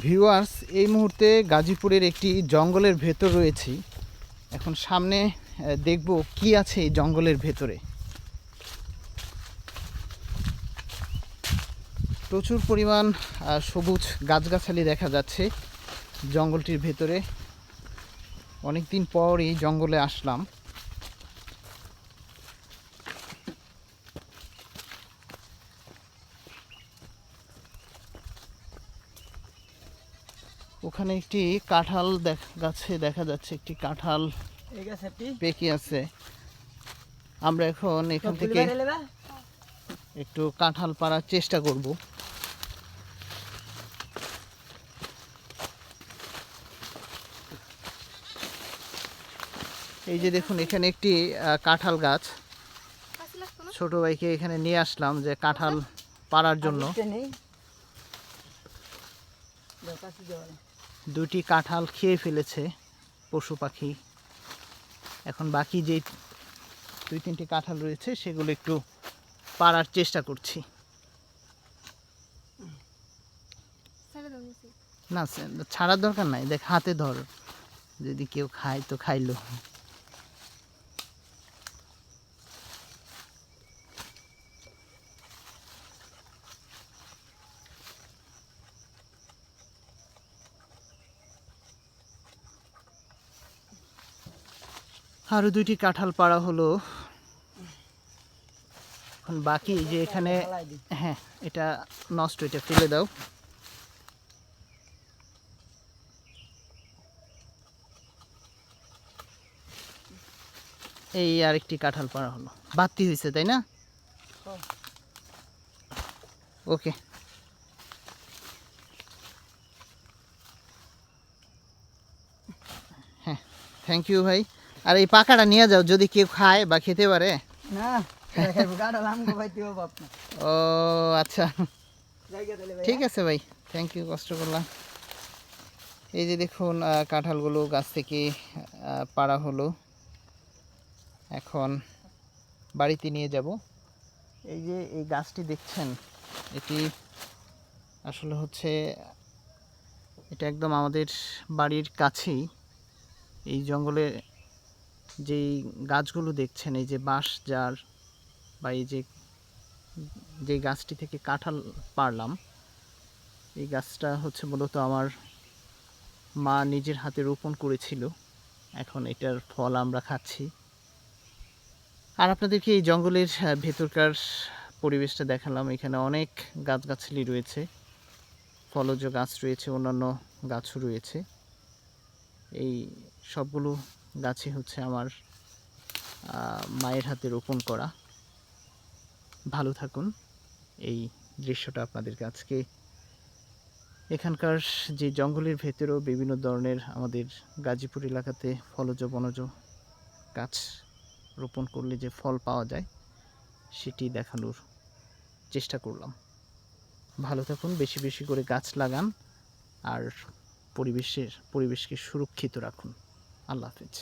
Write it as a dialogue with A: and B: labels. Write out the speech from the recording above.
A: Viewers, এই মুহূর্তে গাজীপুরের একটি জঙ্গলের ভেতর রয়েছি। এখন সামনে দেখব কি আছে এই জঙ্গলের ভেতরে। প্রচুর পরিমাণ সবুজ গাছগাছালি দেখা যাচ্ছে জঙ্গলটির ভেতরে। অনেক দিন পর এই জঙ্গলে আসলাম। ওখানে একটি কাঁঠাল গাছে দেখা যাচ্ছে একটি কাঁঠাল পেকে আছে। আমরা এখন এখান থেকে একটু কাঁঠাল পাড়ার চেষ্টা করব। এই যে দেখুন এখানে একটি আহ, কাঁঠাল গাছ। ছোট ভাইকে এখানে নিয়ে আসলাম যে কাঁঠাল পাড়ার জন্য। দুটি কাঁঠাল খেয়ে ফেলেছে পশু পাখি। এখন বাকি যে দুই তিনটি কাঁঠাল রয়েছে সেগুলো একটু পাড়ার চেষ্টা করছি। না ছাড়ার দরকার নাই। দেখ হাতে ধর। যদি কেউ খায় তো খাইলো। আরও দুইটি কাঁঠাল পাড়া হলো। এখন বাকি যে এখানে হ্যাঁ এটা নষ্ট, এটা ফেলে দাও। এই আরেকটি কাঁঠাল পাড়া হলো। বাতি হয়েছে, তাই না। ওকে। হ্যাঁ থ্যাংক ইউ ভাই। আর এই পাকাটা নিয়ে যাও যদি কেউ খায় বা খেতে পারে। ও আচ্ছা। ঠিক আছে ভাই থ্যাংক ইউ কষ্ট করলাম। এই যে দেখুন কাঁঠালগুলো গাছ থেকে পাড়া হলো। এখন বাড়িতে নিয়ে যাব। এই যে এই গাছটি দেখছেন এটি আসলে হচ্ছে এটা একদম আমাদের বাড়ির কাছেই। এই জঙ্গলে যেই গাছগুলো দেখছেন, এই যে বাঁশ যার বা এই যে যে গাছটি থেকে কাঁঠাল পারলাম, এই গাছটা হচ্ছে মূলত আমার মা নিজের হাতে রোপণ করেছিল। এখন এটার ফল আমরা খাচ্ছি। আর আপনাদেরকে এই জঙ্গলের ভেতরকার পরিবেশটা দেখালাম? এখানে অনেক গাছগাছালি রয়েছে, ফলজ গাছ রয়েছে, অন্যান্য গাছও রয়েছে। এই সবগুলো গাছই হচ্ছে আমার মায়ের হাতে রোপণ করা। ভালো থাকুন। এই দৃশ্যটা আপনাদেরকে আজকে। এখানকার যে জঙ্গলের ভেতরেও বিভিন্ন ধরনের আমাদের গাজীপুর এলাকাতে ফলজ বনজ গাছ রোপণ করলে যে ফল পাওয়া যায়, সেটি দেখানোর চেষ্টা করলাম। ভালো থাকুন, বেশি বেশি করে গাছ লাগান, আর পরিবেশের, পরিবেশকে সুরক্ষিত রাখুন। আল্লাহ হাফেজ